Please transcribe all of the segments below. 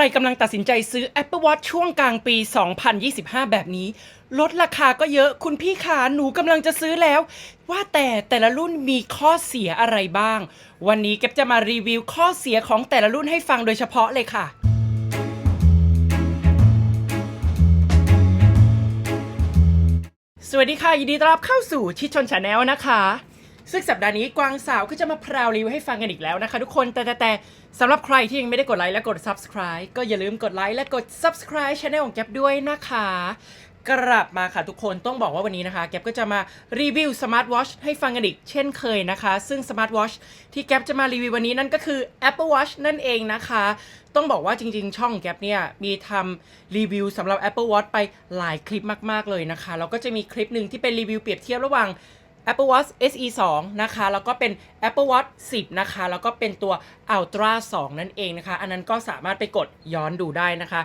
รกำลังตัดสินใจซื้อ Apple Watch ช่วงกลางปี 2025 แบบนี้ ลดราคาก็เยอะคุณพี่ขาหนูกำลังจะซื้อแล้ว ว่าแต่แต่ละรุ่นมีข้อเสียอะไรบ้าง วันนี้เก็บจะมารีวิวข้อเสียของแต่ละรุ่นให้ฟังโดยเฉพาะเลยค่ะสวัสดีค่ะ ยินดีต้อนรับเข้าสู่ชิดชนชาแนลนะคะ ซึ่งสัปดาห์นี้กวางสาวก็จะมาพราวรีวิวให้ฟังกันอีกแล้วนะคะทุกคนแต่แต่แต่สำหรับใครที่ยังไม่ได้กดไลค์และกด subscribe ก็อย่าลืมกดไลค์และกด subscribe channel ของแก๊ปด้วยนะคะ กลับมาค่ะทุกคนต้องบอกว่าวันนี้นะคะ แก๊ปก็จะมารีวิวสมาร์ทวอชให้ฟังกันอีกเช่นเคยนะคะ ซึ่งสมาร์ทวอชที่แก๊ปจะมารีวิววันนี้นั่นก็คือ Apple Watch นั่นเองนะคะ ต้องบอกว่าจริงๆ ช่องแก๊ปเนี่ยมีทำรีวิวสำหรับ Apple Watch ไปหลายคลิปมากๆเลยนะคะแล้วก็จะมีคลิปหนึ่งที่เป็นรีวิวเปรียบเทียบระหว่าง Apple Watch SE 2 นะคะ แล้วก็เป็น Apple Watch 10 นะคะ แล้วก็เป็นตัว Ultra 2 นั่นเองนะคะ อันนั้นก็สามารถไปกดย้อนดูได้นะคะ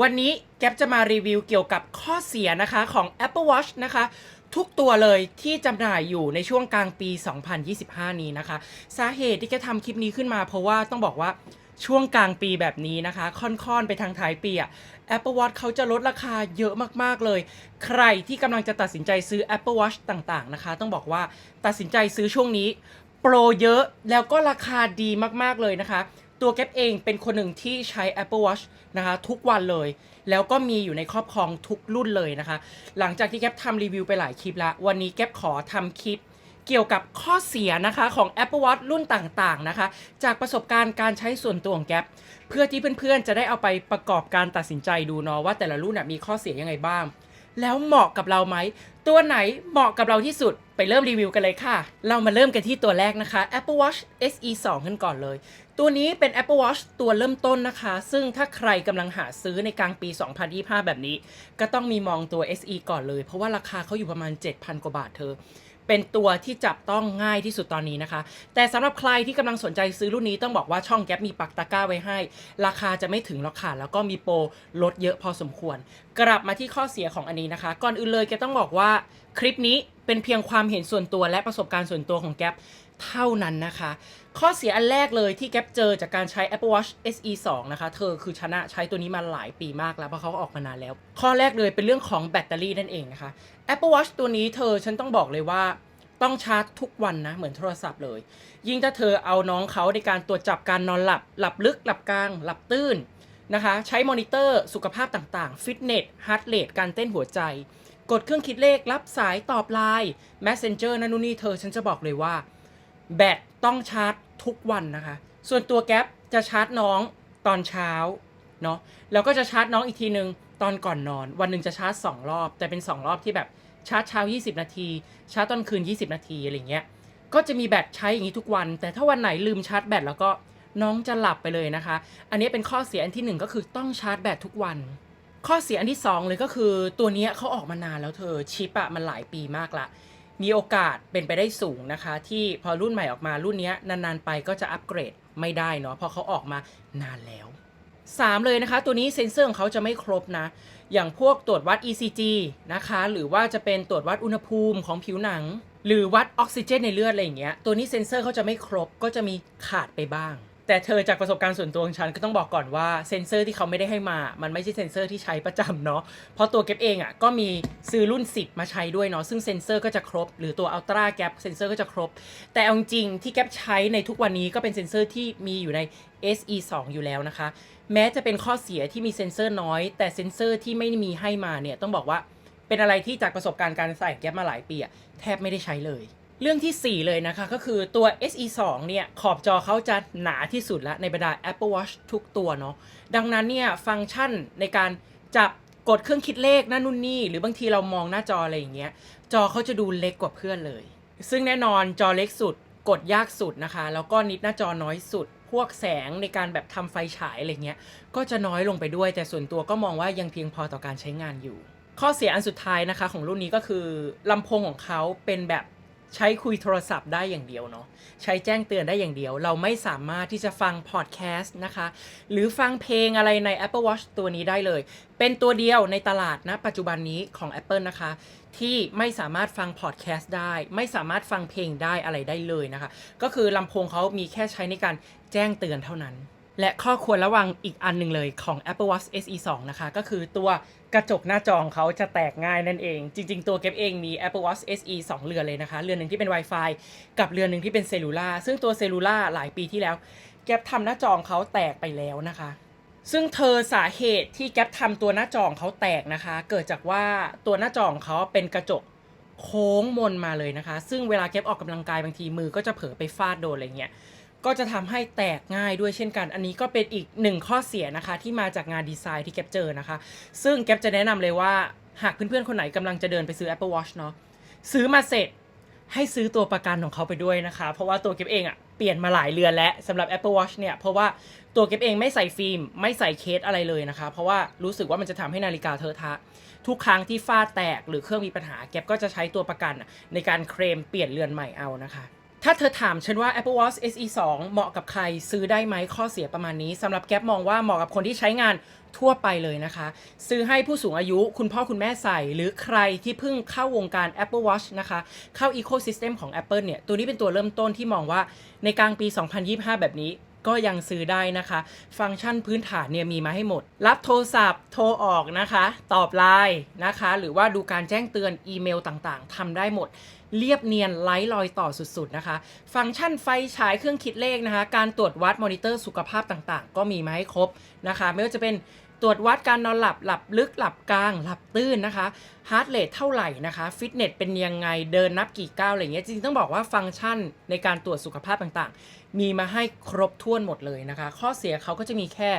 วันนี้แก๊ปจะมารีวิวเกี่ยวกับข้อเสียนะคะของ Apple Watch นะคะทุกตัวเลยที่จำหน่ายอยู่ในช่วงกลางปี 2025 นี้นะคะ สาเหตุที่แกทำคลิปนี้ขึ้นมาเพราะว่าต้องบอกว่า ช่วงกลางปีแบบนี้นะคะ ค่อนๆ ไปทางท้ายปีอะ Apple Watch เขาจะลดราคาเยอะมากๆเลย ใครที่กำลังจะตัดสินใจซื้อ Apple Watch ต่างๆนะคะ ต้องบอกว่าตัดสินใจซื้อช่วงนี้ โปรเยอะแล้วก็ราคาดีมากๆเลยนะคะ ตัวแก๊ปเองเป็นคนหนึ่งที่ใช้ Apple Watch นะคะ ทุกวันเลย แล้วก็มีอยู่ในครอบครองทุกรุ่นเลยนะคะ หลังจากที่แก๊ปทำรีวิวไปหลายคลิปแล้ววันนี้แก๊ปขอทำคลิป เกี่ยวกับข้อเสียนะคะของ Apple Watch รุ่นต่างๆนะคะ จากประสบการณ์การใช้ส่วนตัวของแก๊ปเพื่อที่เพื่อนๆ จะได้เอาไปประกอบการตัดสินใจดูเนาะว่าแต่ละรุ่นน่ะมีข้อเสียยังไงบ้าง แล้วเหมาะกับเราไหม ตัวไหนเหมาะกับเราที่สุดไปเริ่มรีวิวกันเลยค่ะ เรามาเริ่มกันที่ตัวแรกนะคะ Apple Watch SE 2กันก่อนเลย ตัวนี้เป็น Apple Watch ตัวเริ่มต้นนะคะ ซึ่งถ้าใครกำลังหาซื้อในกลางปี 2025 แบบนี้ ก็ต้องมีมองตัว SE ก่อนเลย เพราะว่าราคาเขาอยู่ประมาณ 7,000 กว่าบาทเธอ เป็นตัวที่จับต้องง่ายที่สุดตอนนี้นะคะ แต่สำหรับใครที่กำลังสนใจซื้อรุ่นนี้ต้องบอกว่าช่องแก๊ปมีปักตะกร้าไว้ให้ ราคาจะไม่ถึงหรอกค่ะแล้วก็มีโปรลดเยอะพอสมควร กลับมาที่ข้อเสียของอันนี้นะคะ ก่อนอื่นเลยแกต้องบอกว่าคลิปนี้เป็นเพียงความเห็นส่วนตัวและประสบการณ์ส่วนตัวของแก๊ป เท่านั้นนะคะ ข้อเสียอันแรกเลยที่แก๊ปเจอจากการใช้ Apple Watch SE 2 นะคะ เธอคือชนะใช้ตัวนี้มาหลายปีมากแล้ว เพราะเขาออกมานานแล้ว ข้อแรกเลยเป็นเรื่องของแบตเตอรี่นั่นเองนะคะ Apple Watch ตัวนี้เธอฉันต้องบอกเลยว่าต้องชาร์จทุกวันนะ เหมือนโทรศัพท์เลย ยิ่งถ้าเธอเอาน้องเขาในการตรวจจับการนอนหลับ หลับลึก หลับกลาง หลับตื้นนะคะ ใช้มอนิเตอร์สุขภาพต่างๆ ฟิตเนสฮาร์ดเรทการเต้นหัวใจ กดเครื่องคิดเลขรับสายตอบไลน์ Messenger นั่นนู่นนี่เธอฉันจะบอกเลยว่า แบตต้องชาร์จทุกวันนะคะ ส่วนตัวแก๊ปจะชาร์จน้องตอนเช้าเนาะแล้วก็จะชาร์จน้องอีกทีนึงตอนก่อนนอน วันหนึ่งจะชาร์จ 2 รอบ แต่เป็น 2 รอบที่แบบชาร์จเช้า 20 นาที ชาร์จตอนคืน 20 นาทีอะไรเงี้ยก็จะมีแบตใช้อย่างนี้ทุกวัน แต่ถ้าวันไหนลืมชาร์จแบตแล้วก็น้องจะหลับไปเลยนะคะ อันนี้เป็นข้อเสียอันที่หนึ่งก็คือต้องชาร์จแบตทุกวัน ข้อเสียอันที่สองเลยก็คือตัวนี้เขาออกมานานแล้วเธอชิปอะมันหลายปีมากละ มีโอกาสเป็นไปได้สูงนะคะ ที่พอรุ่นใหม่ออกมารุ่นเนี้ยนานๆไปก็จะอัปเกรดไม่ได้เนาะเพราะเขาออกมานานแล้ว 3 เลยนะคะ ตัวนี้เซ็นเซอร์ของเขาจะไม่ครบนะ อย่างพวกตรวจวัด ECG นะคะ หรือว่าจะเป็นตรวจวัดอุณหภูมิของผิวหนัง หรือวัดออกซิเจนในเลือดอะไรอย่างเงี้ยตัวนี้เซ็นเซอร์เขาจะไม่ครบก็จะมีขาดไปบ้าง แต่เธอจากประสบการณ์ส่วนตัวของฉันก็ต้องบอกก่อนว่าเซ็นเซอร์ที่เขาไม่ได้ให้มา มันไม่ใช่เซ็นเซอร์ที่ใช้ประจำเนาะ เพราะตัวเก็บเองอะ่ะก็มีซื้อรุ่น 10 มาใช้ด้วยเนาะ ซึ่งเซ็นเซอร์ก็จะครบ หรือตัว Ultra Gap เซ็นเซอร์ก็จะครบ แต่เอาจริงที่แกปใช้ในทุกวันนี้ก็เป็นเซ็นเซอร์ที่มีอยู่ใน SE 2 อยู่แล้วนะคะ แม้จะเป็นข้อเสียที่มีเซ็นเซอร์น้อย แต่เซ็นเซอร์ที่ไม่มีให้มาเนี่ยต้องบอกว่าเป็นอะไรที่จากประสบการณ์การใส่แก๊ปมาหลายปีอะแทบไม่ได้ใช้เลย เรื่องทีสี่ 4 เลยนะคะ ก็คือตัว SE 2เนี่ย ขอบจอเขาจะหนาที่สุดละในบรรดา Apple Watch ทุกตัวเนาะดังนั้นเนี่ยฟังก์ชันในการจับกดเครื่องคิดเลขนั่นนู่นนี่ หรือบางทีเรามองหน้าจออะไรอย่างเงี้ยจอเขาจะดูเล็กกว่าเพื่อนเลย ซึ่งแน่นอนจอเล็กสุดกดยากสุดนะคะ แล้วก็นิดหน้าจอน้อยสุด พวกแสงในการแบบทำไฟฉายอะไรเงี้ยก็จะน้อยลงไปด้วยแต่ส่วนตัวก็มองว่ายังเพียงพอต่อการใช้งานอยู่ ข้อเสียอันสุดท้ายนะคะ ของรุ่นนี้ก็คือลำโพงของเขาเป็นแบบ ใช้คุยโทรศัพท์ได้อย่างเดียวเนาะใช้แจ้งเตือนได้อย่างเดียว เราไม่สามารถที่จะฟังพอดแคสต์นะคะ หรือฟังเพลงอะไรใน Apple Watch ตัวนี้ได้เลย เป็นตัวเดียวในตลาดนะปัจจุบันนี้ของ Apple นะคะ ที่ไม่สามารถฟังพอดแคสต์ได้ ไม่สามารถฟังเพลงได้อะไรได้เลยนะคะ ก็คือลำโพงเขามีแค่ใช้ในการแจ้งเตือนเท่านั้น และข้อควรระวังอีกอันหนึ่งเลยของ Apple Watch SE 2 นะคะ ก็คือตัวกระจกหน้าจอของเขาจะแตกง่ายนั่นเอง จริง ๆ ตัวเก็บเองมี Apple Watch SE 2 เรือนเลยนะคะ เรือนหนึ่งที่เป็น Wi-Fi กับเรือนหนึ่งที่เป็นเซลูล่าซึ่งตัวเซลูล่าหลายปีที่แล้ว แก๊ปทำหน้าจอของเขาแตกไปแล้วนะคะ ซึ่งเธอสาเหตุที่แก๊ปทำตัวหน้าจอของเขาแตกนะคะ เกิดจากว่าตัวหน้าจอของเขาเป็นกระจกโค้งมนมาเลยนะคะ ซึ่งเวลาแก๊ปออกกำลังกายบางทีมือก็จะเผลอไปฟาดโดนอะไรเงี้ย ก็จะทำให้แตกง่ายด้วยเช่นกัน อันนี้ก็เป็นอีกหนึ่งข้อเสียนะคะ ที่มาจากงานดีไซน์ที่แกปเจอนะคะ ซึ่งแกปจะแนะนำเลยว่าหากเพื่อนๆคนไหนกำลังจะเดินไปซื้อ Apple Watch เนาะซื้อมาเสร็จให้ซื้อตัวประกันของเขาไปด้วยนะคะ เพราะว่าตัวเก็บเองอะเปลี่ยนมาหลายเรือนแล้วสำหรับ Apple Watch เนี่ย เพราะว่าตัวเก็บเองไม่ใส่ฟิล์ม ไม่ใส่เคสอะไรเลยนะคะ เพราะว่ารู้สึกว่ามันจะทำให้นาฬิกาเทอะทะ ทุกครั้งที่ฝ้าแตกหรือเครื่องมีปัญหา แก็บก็จะใช้ตัวประกันในการเคลมเปลี่ยนเรือนใหม่เอานะคะ ถ้าเธอถามฉันว่า Apple Watch SE 2 เหมาะกับใครซื้อได้ไหมข้อเสียประมาณนี้สำหรับแก๊ปมองว่าเหมาะกับคนที่ใช้งานทั่วไปเลยนะคะ ซื้อให้ผู้สูงอายุคุณพ่อคุณแม่ใส่ หรือใครที่เพิ่งเข้าวงการ Apple Watch นะคะ เข้า Ecosystem ของ Apple เนี่ย ตัวนี้เป็นตัวเริ่มต้นที่มองว่าในกลางปี 2025 แบบนี้ก็ยังซื้อได้นะคะ ฟังก์ชันพื้นฐานเนี่ยมีมาให้หมด รับโทรศัพท์ โทรออกนะคะ ตอบไลน์นะคะ หรือว่าดูการแจ้งเตือนอีเมลต่างๆทำได้หมด เรียบเนียนไร้รอยต่อสุดๆนะคะ ฟังก์ชันไฟฉายเครื่องคิดเลขนะคะ การตรวจวัดมอนิเตอร์สุขภาพต่างๆ ก็มีมาให้ครบนะคะ ไม่ว่าจะเป็นตรวจวัดการนอนหลับหลับลึกหลับกลางหลับตื้นนะคะฮาร์ดเรทเท่าไหร่นะคะฟิตเนสเป็นยังไงเดินนับกี่ก้าวอะไรเงี้ยจริงๆต้องบอกว่าฟังก์ชันในการตรวจสุขภาพต่างๆ มีมาให้ครบถ้วนหมดเลยนะคะ ข้อเสียเขาก็จะมีแค่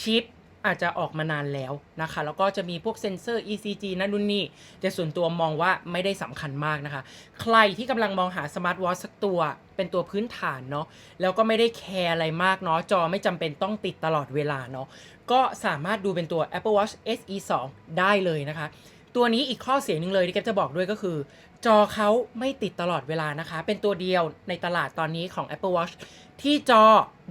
ชิป อาจจะออกมานานแล้วนะคะ แล้วก็จะมีพวกเซ็นเซอร์ ECG นั่นนู่นนี่ แต่ส่วนตัวมองว่าไม่ได้สำคัญมากนะคะ ใครที่กำลังมองหาสมาร์ทวอทสักตัว เป็นตัวพื้นฐานเนาะ แล้วก็ไม่ได้แคร์อะไรมากเนาะ จอไม่จำเป็นต้องติดตลอดเวลาเนาะ ก็สามารถดูเป็นตัว Apple Watch SE 2ได้เลยนะคะ ตัวนี้อีกข้อเสียหนึ่งเลยที่แกจะบอกด้วยก็คือ จอเขาไม่ติดตลอดเวลานะคะ เป็นตัวเดียวในตลาดตอนนี้ของ Apple Watch ที่จอ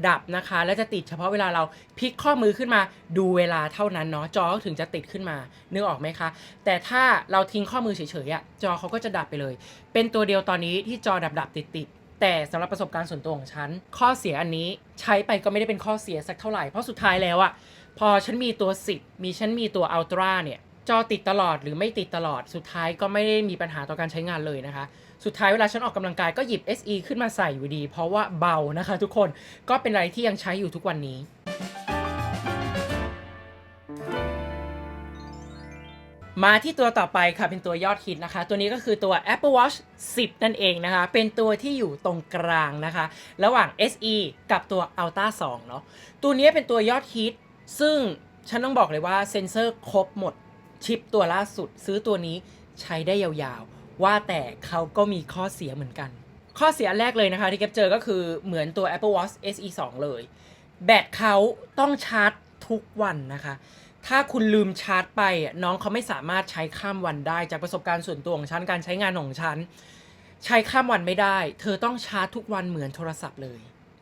ดับนะคะ และจะติดเฉพาะเวลาเราพลิกข้อมือขึ้นมาดูเวลาเท่านั้นเนาะจอถึงจะติดขึ้นมานึกออกไหมคะ แต่ถ้าเราทิ้งข้อมือเฉยๆอะจอเขาก็จะดับไปเลย เป็นตัวเดียวตอนนี้ที่จอดับดับติดติดๆแต่สำหรับประสบการณ์ส่วนตัวของฉัน ข้อเสียอันนี้ใช้ไปก็ไม่ได้เป็นข้อเสียสักเท่าไหร่ เพราะสุดท้ายแล้วอะพอฉันมีตัว 10 มีฉันมีตัว Ultra เนี่ย จอติดตลอดหรือไม่ติดตลอด สุดท้ายก็ไม่ได้มีปัญหาต่อการใช้งานเลยนะคะ สุดท้ายเวลาฉันออกกำลังกายก็หยิบ SE ขึ้นมาใส่อยู่ดี เพราะว่าเบานะคะทุกคนก็เป็นอะไรที่ยังใช้อยู่ทุกวันนี้มาที่ตัวต่อไปค่ะเป็นตัวยอดฮิตนะคะ ตัวนี้ก็คือตัว Apple Watch 10 นั่นเองนะคะ เป็นตัวที่อยู่ตรงกลางนะคะ ระหว่าง SE กับตัว Ultra 2 เนาะตัวนี้เป็นตัวยอดฮิต ซึ่งฉันต้องบอกเลยว่าเซ็นเซอร์ครบหมด ชิปตัวล่าสุดซื้อตัวนี้ใช้ได้ยาวๆ ว่าแต่เขาก็มีข้อเสียเหมือนกัน ข้อเสียแรกเลยนะคะที่เก็บเจอก็คือเหมือนตัว Apple Watch SE 2 เลย แบตเขาต้องชาร์จทุกวันนะคะ ถ้าคุณลืมชาร์จไปน้องเขาไม่สามารถใช้ข้ามวันได้ จากประสบการณ์ส่วนตัวของฉันการใช้งานของฉันใช้ข้ามวันไม่ได้ เธอต้องชาร์จทุกวันเหมือนโทรศัพท์เลย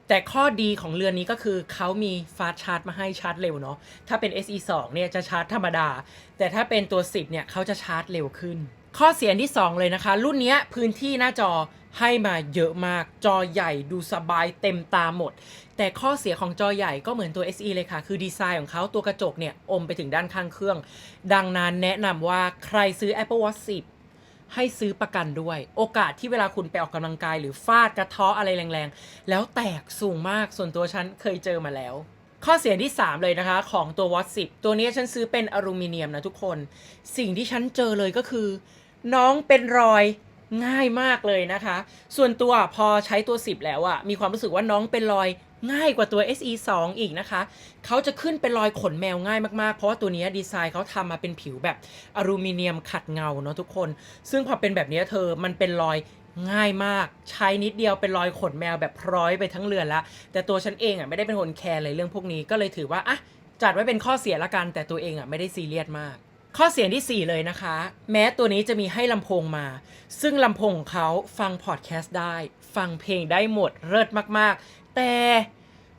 แต่ข้อดีของเรือนนี้ก็คือเขามีฟาสชาร์จมาให้ชาร์จเร็วเนาะถ้าเป็น SE 2เนี่ยจะชาร์จธรรมดา แต่ถ้าเป็นตัว 10เนี่ยเขาจะชาร์จเร็วขึ้น ข้อเสียที่ 2 เลยนะคะ รุ่นเนี้ยพื้นที่หน้าจอให้มาเยอะมากจอใหญ่ดูสบายเต็มตาหมด แต่ข้อเสียของจอใหญ่ก็เหมือนตัว SE เลยค่ะ คือดีไซน์ของเขาตัวกระจกเนี่ยอมไปถึงด้านข้างเครื่อง ดังนั้นแนะนำว่าใครซื้อ Apple Watch 10 ให้ซื้อประกันด้วย โอกาสที่เวลาคุณไปออกกำลังกาย หรือฟาดกระเทาะอะไรแรงๆ แล้วแตกสูงมากส่วนตัวฉันเคยเจอมาแล้ว ข้อเสียที่ 3 เลยนะคะ ของตัววอตสิบตัวนี้ฉันซื้อเป็นอลูมิเนียมนะทุกคน สิ่งที่ฉันเจอเลยก็คือ น้องเป็นรอย ง่ายมากเลยนะคะ ส่วนตัวพอใช้ตัว 10 แล้วอะมีความรู้สึกว่าน้องเป็นรอยง่ายกว่าตัว SE 2 อีกนะคะ เขาจะขึ้นเป็นรอยขนแมวง่ายมาก ๆ เพราะว่าตัวนี้ดีไซน์เขาทำมาเป็นผิวแบบอลูมิเนียมขัดเงาเนาะทุกคน ซึ่งพอเป็นแบบนี้เธอมันเป็นรอยง่ายมาก ใช้นิดเดียวเป็นรอยขนแมวแบบพร้อยไปทั้งเรือนละ แต่ตัวฉันเองอะไม่ได้เป็นคนแคร์อะไรเรื่องพวกนี้ก็เลยถือว่าอะจัดไว้เป็นข้อเสียละกัน แต่ตัวเองอะไม่ได้ซีเรียสมาก ข้อเสียที่ 4 เลยนะคะ แม้ตัวนี้จะมีให้ลำโพงมา ซึ่งลำโพงของเขาฟังพอดแคสต์ได้ ฟังเพลงได้หมดเลิศมากๆ แต่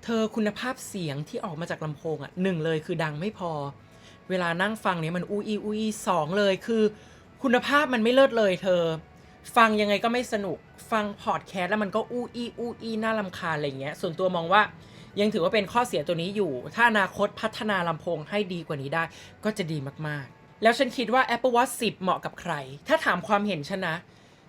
เธอคุณภาพเสียงที่ออกมาจากลำโพงอะหนึ่งเลยคือดังไม่พอ เวลานั่งฟังเนี่ยมันอูอีอูอีสองเลยคือ คุณภาพมันไม่เลิศเลยเธอ ฟังยังไงก็ไม่สนุก ฟังพอดแคสต์แล้วมันก็อู้อีอู้อีน่าลำคาญอะไรเงี้ย ส่วนตัวมองว่ายังถือว่าเป็นข้อเสียตัวนี้อยู่ ถ้าอนาคตพัฒนาลำโพงให้ดีกว่านี้ได้ก็จะดีมากๆ แล้วฉันคิดว่า Apple Watch 10 เหมาะกับใคร ถ้าถามความเห็นฉันนะ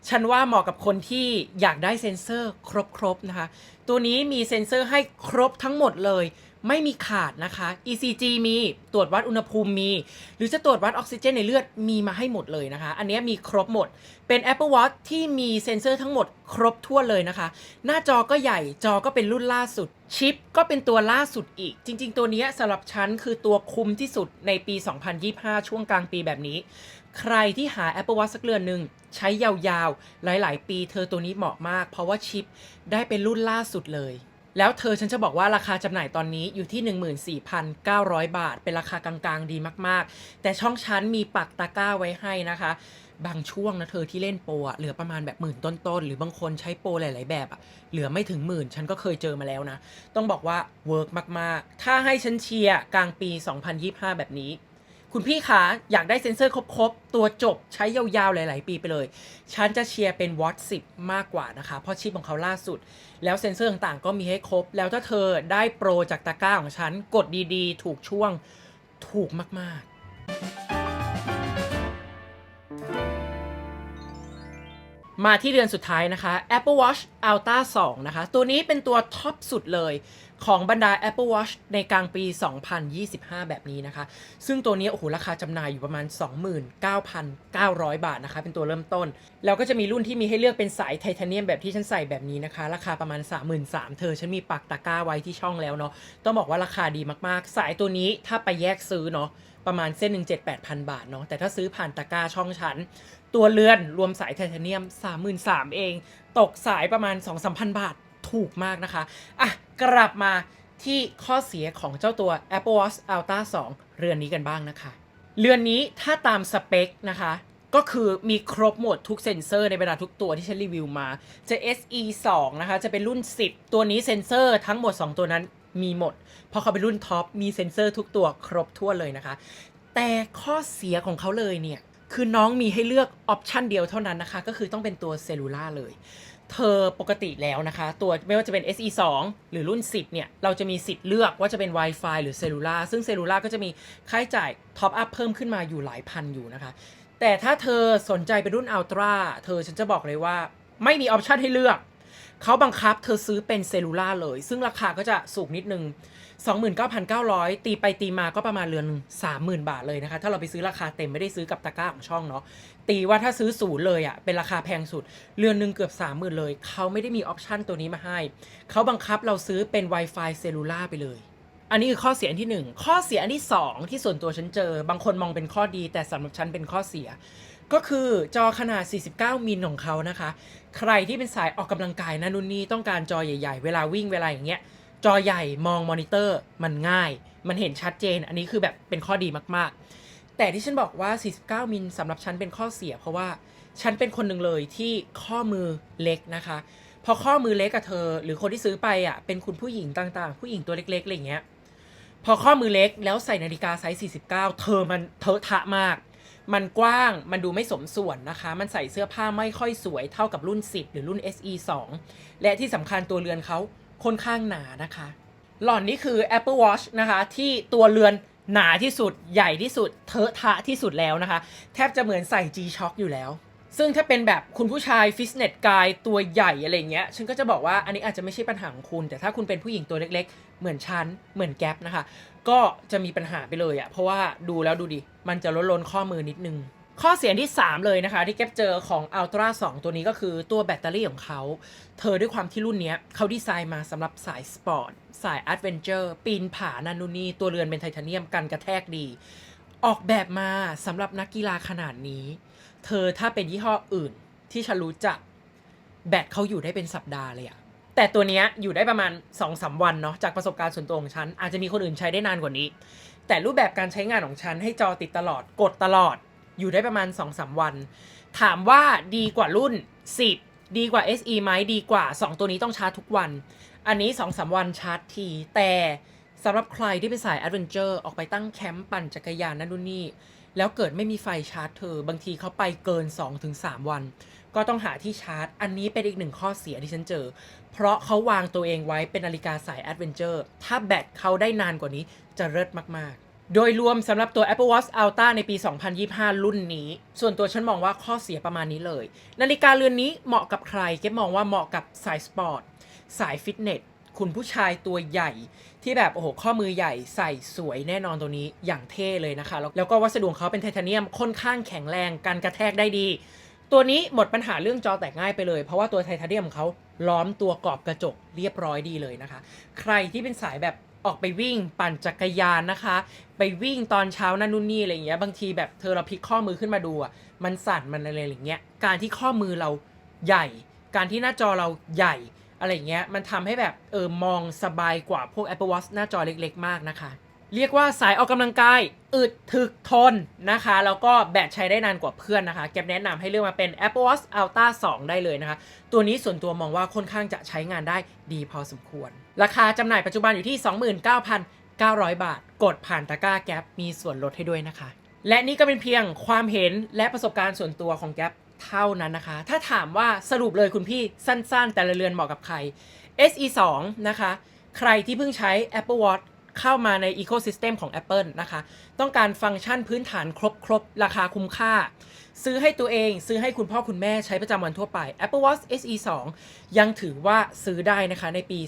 ฉันว่าเหมาะกับคนที่อยากได้เซ็นเซอร์ครบๆนะคะ ตัวนี้มีเซ็นเซอร์ให้ครบทั้งหมดเลย ไม่มีขาดนะคะ ECG มีตรวจวัดอุณหภูมิมี หรือจะตรวจวัดออกซิเจนในเลือดมีมาให้หมดเลยนะคะ อันนี้มีครบหมด เป็น Apple Watch ที่มีเซ็นเซอร์ทั้งหมดครบทั่วเลยนะคะ หน้าจอก็ใหญ่จอก็เป็นรุ่นล่าสุด ชิปก็เป็นตัวล่าสุดอีก จริง ๆ ตัวนี้สำหรับฉันคือตัวคุ้มที่สุดในปี 2025 ช่วงกลางปีแบบนี้ ใครที่หา Apple Watch สักเรือนหนึ่งใช้ยาวๆ หลายๆ ปีเธอตัวนี้เหมาะมาก เพราะว่าชิปได้เป็นรุ่นล่าสุดเลย แล้วเธอฉันจะบอกว่าราคาจำหน่ายตอนนี้อยู่ที่ 14,900 บาท เป็นราคากลางๆ ดีมากๆ แต่ช่องชั้นมีปักตะกร้าไว้ให้นะคะ บางช่วงนะเธอที่เล่นโปรอะเหลือประมาณแบบหมื่นต้นๆ หรือบางคนใช้โปรหลายๆ แบบอะเหลือไม่ถึงหมื่นฉันก็เคยเจอมาแล้วนะ ต้องบอกว่าเวิร์กมากๆ ถ้าให้ฉันเชียร์กลางปี 2025 แบบนี้ คุณพี่คะอยากได้เซ็นเซอร์ครบๆ ตัวจบใช้ยาวๆ หลาย ๆ ปีไปเลย ฉันจะเชียร์เป็น Watch 10มากกว่านะคะ เพราะชิปของเขาล่าสุด แล้วเซ็นเซอร์ต่างๆ ก็มีให้ครบ แล้วถ้าเธอได้โปรจากตะกร้าของฉัน กดดีๆ ถูกช่วงถูกมากๆ มาที่เดือนสุดท้ายนะคะ Apple Watch Ultra 2 นะคะ ตัวนี้เป็นตัวท็อปสุดเลย ของบรรดา Apple Watch ในกลางปี 2025 แบบนี้นะคะ ซึ่งตัวนี้โอ้โหราคาจำหน่ายอยู่ประมาณ 29,900 บาทนะคะ เป็นตัวเริ่มต้น แล้วก็จะมีรุ่นที่มีให้เลือกเป็นสายไทเทเนียมแบบที่ฉันใส่แบบนี้นะคะ ราคาประมาณ 33,000เธอ ฉันมีปักตะกร้าไว้ที่ช่องแล้วเนาะต้องบอกว่าราคาดีมากๆ สายตัวนี้ถ้าไปแยกซื้อเนาะประมาณเส้นหนึ่งเจ็ดแปดพันบาทเนาะแต่ถ้าซื้อผ่านตะกร้าช่องฉัน ตัวเรือนรวมสายไทเทเนียม 33,000เอง ตกสายประมาณ 2-3,000 บาท ถูกมากนะคะ อะ กลับมาที่ข้อเสียของเจ้าตัว Apple Watch Ultra 2 เรือนนี้กันบ้างนะคะ เรือนนี้ถ้าตามสเปคนะคะ ก็คือมีครบหมดทุกเซ็นเซอร์ในบรรดาทุกตัวที่ฉันรีวิวมา จะ SE 2 นะคะ จะเป็นรุ่น 10 ตัวนี้เซ็นเซอร์ทั้งหมด 2 ตัวนั้นมีหมด เพราะเขาเป็นรุ่นท็อป มีเซ็นเซอร์ทุกตัวครบทั่วเลยนะคะ แต่ข้อเสียของเขาเลยเนี่ย คือน้องมีให้เลือกออปชันเดียวเท่านั้นนะคะ ก็คือต้องเป็นตัวเซลลูล่าเลย เธอปกติแล้วนะคะ ตัวไม่ว่าจะเป็น SE 2หรือรุ่น 10 เนี่ย เราจะมีสิทธิ์เลือกว่าจะเป็น Wi-Fi หรือเซลลูล่าซึ่งเซลลูล่าก็จะมีค่าใช้จ่ายท็อปอัพเพิ่มขึ้นมาอยู่หลายพันอยู่นะคะ แต่ถ้าเธอสนใจเป็นรุ่นอัลตร้าเธอฉันจะบอกเลยว่าไม่มีออปชันให้เลือก เขาบังคับเธอซื้อเป็นเซลลูล่าเลย ซึ่งราคาก็จะสูงนิดนึง 29,900 ตีไปตีมาก็ประมาณเรือนหนึ่ง30,000บาทเลยนะคะ ถ้าเราไปซื้อราคาเต็มไม่ได้ซื้อกับตะกร้าของช่องเนาะตีว่าถ้าซื้อศูนย์เลยอะ่ะเป็นราคาแพงสุด เรือนหนึ่งเกือบ30,000เลย เขาไม่ได้มีออปชันตัวนี้มาให้ เขาบังคับเราซื้อเป็น Wi-Fi เซลูล่าไปเลยอันนี้คือข้อเสียอันที่ 1 ข้อเสียอันที่ 2 ที่ส่วนตัวฉันเจอ บางคนมองเป็นข้อดี แต่สำหรับฉันเป็นข้อเสีย ก็คือจอขนาด 49 มิลของเขานะคะ ใครที่เป็นสายออกกำลังกายนะนุ่นนี่ต้องการจอใหญ่ ๆ เวลาวิ่งเวลาอย่างเงี้ย จอใหญ่มองมอนิเตอร์มันง่าย มันเห็นชัดเจน อันนี้คือแบบเป็นข้อดีมากๆ แต่ที่ฉันบอกว่า 49 มิลสำหรับฉันเป็นข้อเสีย เพราะว่าฉันเป็นคนหนึ่งเลยที่ข้อมือเล็กนะคะ พอข้อมือเล็กกับเธอ หรือคนที่ซื้อไปอะเป็นคุณผู้หญิงต่างๆ ผู้หญิงตัวเล็กๆอะไรเงี้ยพอข้อมือเล็กแล้วใส่นาฬิกาไซส์ 49 เธอมันเทอะทะมาก มันกว้าง มันดูไม่สมส่วนนะคะ มันใส่เสื้อผ้าไม่ค่อยสวยเท่ากับรุ่น 10 หรือรุ่น SE 2 และที่สำคัญตัวเรือนเขา ค่อนข้างหนานะคะ หล่อนนี่คือ Apple Watch นะคะ ที่ตัวเรือนหนาที่สุดใหญ่ที่สุดเทอะทะที่สุดแล้วนะคะ แทบจะเหมือนใส่ G-Shock อยู่แล้ว ซึ่งถ้าเป็นแบบคุณผู้ชายฟิตเนสกายตัวใหญ่อะไรเงี้ย ฉันก็จะบอกว่าอันนี้อาจจะไม่ใช่ปัญหาของคุณ แต่ถ้าคุณเป็นผู้หญิงตัวเล็ก ๆ เหมือนฉันเหมือนแก๊ปนะคะ ก็จะมีปัญหาไปเลยอะเพราะว่าดูแล้วดูดิมันจะล้นล้นข้อมือนิดนึง ข้อเสียที่ 3 เลยนะคะ ที่แก๊ปเจอของ Ultra 2 ตัวนี้ก็คือตัวแบตเตอรี่ของเขา เธอด้วยความที่รุ่นนี้เขาดีไซน์มาสำหรับสายสปอร์ตสายแอดเวนเจอร์ปีนผานันนูนีตัวเรือนเป็นไทเทเนียมกันกระแทกดี ออกแบบมาสำหรับนักกีฬาขนาดนี้ เธอถ้าเป็นยี่ห้ออื่นที่ฉันรู้จักแบตเขาอยู่ได้เป็นสัปดาห์เลยอะแต่ตัวนี้อยู่ได้ประมาณ2อสวันเนาะจากประสบการณ์ส่วนตัวของฉัน อาจจะมีคนอื่นใช้ได้นานกว่านี้ แต่รูปแบบการใช้งานของฉันให้จอติดตลอดกดตลอด อยู่ได้ประมาณ2อสวัน ถามว่าดีกว่ารุ่น 10 ดีกว่า SE ไหมดีกว่า 2 ตัวนี้ต้องชาร์จทุกวัน อันนี้2อสวันชาร์จที แต่สำหรับใครที่เป็นสายแอดเวนเจอร์ออกไปตั้งแคมป์ปั่นจักรยานนั่นนู่นนี่ แล้วเกิดไม่มีไฟชาร์จเธอ บางทีเขาไปเกิน 2-3 วัน ก็ต้องหาที่ชาร์จ อันนี้เป็นอีกหนึ่งข้อเสียที่ฉันเจอ เพราะเขาวางตัวเองไว้เป็นนาฬิกาสายแอดเวนเจอร์ถ้าแบตเขาได้นานกว่านี้จะเลิศมากๆ โดยรวมสำหรับตัว Apple Watch Ultra ในปี 2025 รุ่นนี้ ส่วนตัวฉันมองว่าข้อเสียประมาณนี้เลย นาฬิกาเรือนนี้เหมาะกับใคร เก็บมองว่าเหมาะกับสายสปอร์ต สายฟิตเนส คุณผู้ชายตัวใหญ่ ที่แบบ โอ้โห ข้อมือใหญ่ใส่สวยแน่นอนตัวนี้อย่างเท่เลยนะคะ แล้วก็วัสดุของเขาเป็นไทเทเนียมค่อนข้างแข็งแรงการกระแทกได้ดี ตัวนี้หมดปัญหาเรื่องจอแตกง่ายไปเลย เพราะว่าตัวไทเทเนียมของเขาล้อมตัวกรอบกระจกเรียบร้อยดีเลยนะคะ ใครที่เป็นสายแบบ ออกไปวิ่งปั่นจักรยานนะคะ ไปวิ่งตอนเช้านั่นนู่นนี่อะไรอย่างเงี้ยบางทีแบบเธอเราพลิกข้อมือขึ้นมาดูอะมันสั่นมันอะไรอย่างเงี้ยการที่ข้อมือเราใหญ่ การที่หน้าจอเราใหญ่อะไรอย่างเงี้ยมันทำให้แบบเออมองสบายกว่าพวก Apple Watch หน้าจอเล็ก ๆ มากนะคะ เรียกว่าสายออกกำลังกายอึดถึกทนนะคะ แล้วก็แบตใช้ได้นานกว่าเพื่อนนะคะเก็บแนะนำให้เลือกมาเป็น Apple Watch Ultra 2 ได้เลยนะคะ ตัวนี้ส่วนตัวมองว่าค่อนข้างจะใช้งานได้ดีพอสมควร ราคาจำหน่ายปัจจุบันอยู่ที่ 29,900 บาท กดผ่านตะกร้าแก๊ปมีส่วนลดให้ด้วยนะคะ และนี่ก็เป็นเพียงความเห็นและประสบการณ์ส่วนตัวของแก๊ปเท่านั้นนะคะ ถ้าถามว่าสรุปเลยคุณพี่สั้นๆ แต่ละเรือนเหมาะกับใคร SE 2นะคะ ใครที่เพิ่งใช้ Apple Watch เข้ามาใน Ecosystem ของ Apple นะคะ ต้องการฟังก์ชันพื้นฐานครบๆรบราคาคุ้มค่า ซื้อให้ตัวเองซื้อให้คุณพ่อคุณแม่ใช้ประจำวันทั่วไป Apple Watch SE 2 ยังถือว่าซื้อได้นะคะในปี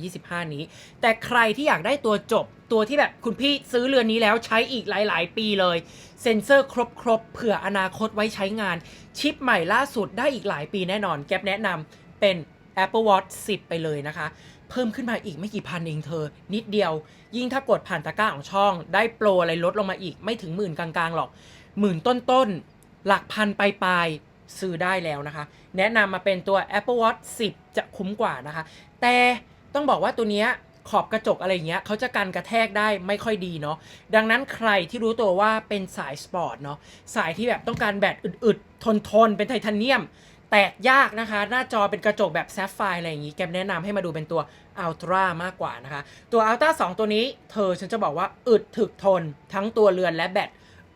2025 นี้ แต่ใครที่อยากได้ตัวจบตัวที่แบบคุณพี่ซื้อเรือนนี้แล้วใช้อีกหลาย ๆ ปีเลย เซ็นเซอร์ครบๆเผื่ออนาคตไว้ใช้งาน ชิปใหม่ล่าสุดได้อีกหลายปีแน่นอน แก๊ปแนะนำเป็น Apple Watch 10 ไปเลยนะคะ เพิ่มขึ้นมาอีกไม่กี่พันเองเธอ นิดเดียว ยิ่งถ้ากดผ่านตะกร้าของช่อง ได้โปรอะไรลดลงมาอีกไม่ถึงหมื่นกลางๆหรอกหมื่นต้นๆหลักพันปลายๆซื้อได้แล้วนะคะ แนะนำมาเป็นตัว Apple Watch 10 จะคุ้มกว่านะคะ แต่ต้องบอกว่าตัวเนี้ยขอบกระจกอะไรเงี้ยเขาจะกันกระแทกได้ไม่ค่อยดีเนาะดังนั้นใครที่รู้ตัวว่าเป็นสายสปอร์ตเนาะสายที่แบบต้องการแบตอึดๆทนๆเป็นไทเทเนียม แตกยากนะคะ หน้าจอเป็นกระจกแบบแซฟไฟร์อะไรอย่างนี้ แกมแนะนำให้มาดูเป็นตัว Ultra มากกว่านะคะ ตัว Ultra 2 ตัวนี้ เธอฉันจะบอกว่าอึดถึกทน ทั้งตัวเรือนและแบต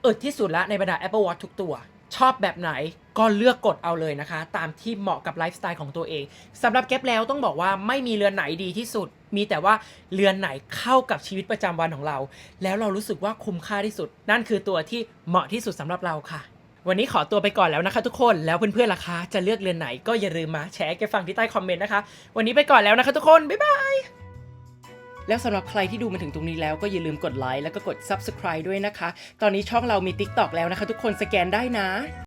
อึดที่สุดละในบรรดา Apple Watch ทุกตัว ชอบแบบไหนก็เลือกกดเอาเลยนะคะ ตามที่เหมาะกับไลฟ์สไตล์ของตัวเองสำหรับแก๊ปแล้วต้องบอกว่าไม่มีเรือนไหนดีที่สุด มีแต่ว่าเรือนไหนเข้ากับชีวิตประจำวันของเรา แล้วเรารู้สึกว่าคุ้มค่าที่สุด นั่นคือตัวที่เหมาะที่สุดสำหรับเราค่ะ วันนี้ขอตัวไปก่อนแล้วนะคะทุกคนแล้วเพื่อนๆล่ะคะ จะเลือกเรือนไหนก็อย่าลืมมาแชร์กันฟังที่ใต้คอมเมนต์นะคะ วันนี้ไปก่อนแล้วนะคะทุกคน บ๊ายบาย แล้วสำหรับใครที่ดูมาถึงตรงนี้แล้วก็อย่าลืมกดไลค์แล้วก็กด Subscribe ด้วยนะคะ ตอนนี้ช่องเรามี TikTok แล้วนะคะ ทุกคนสแกนได้นะ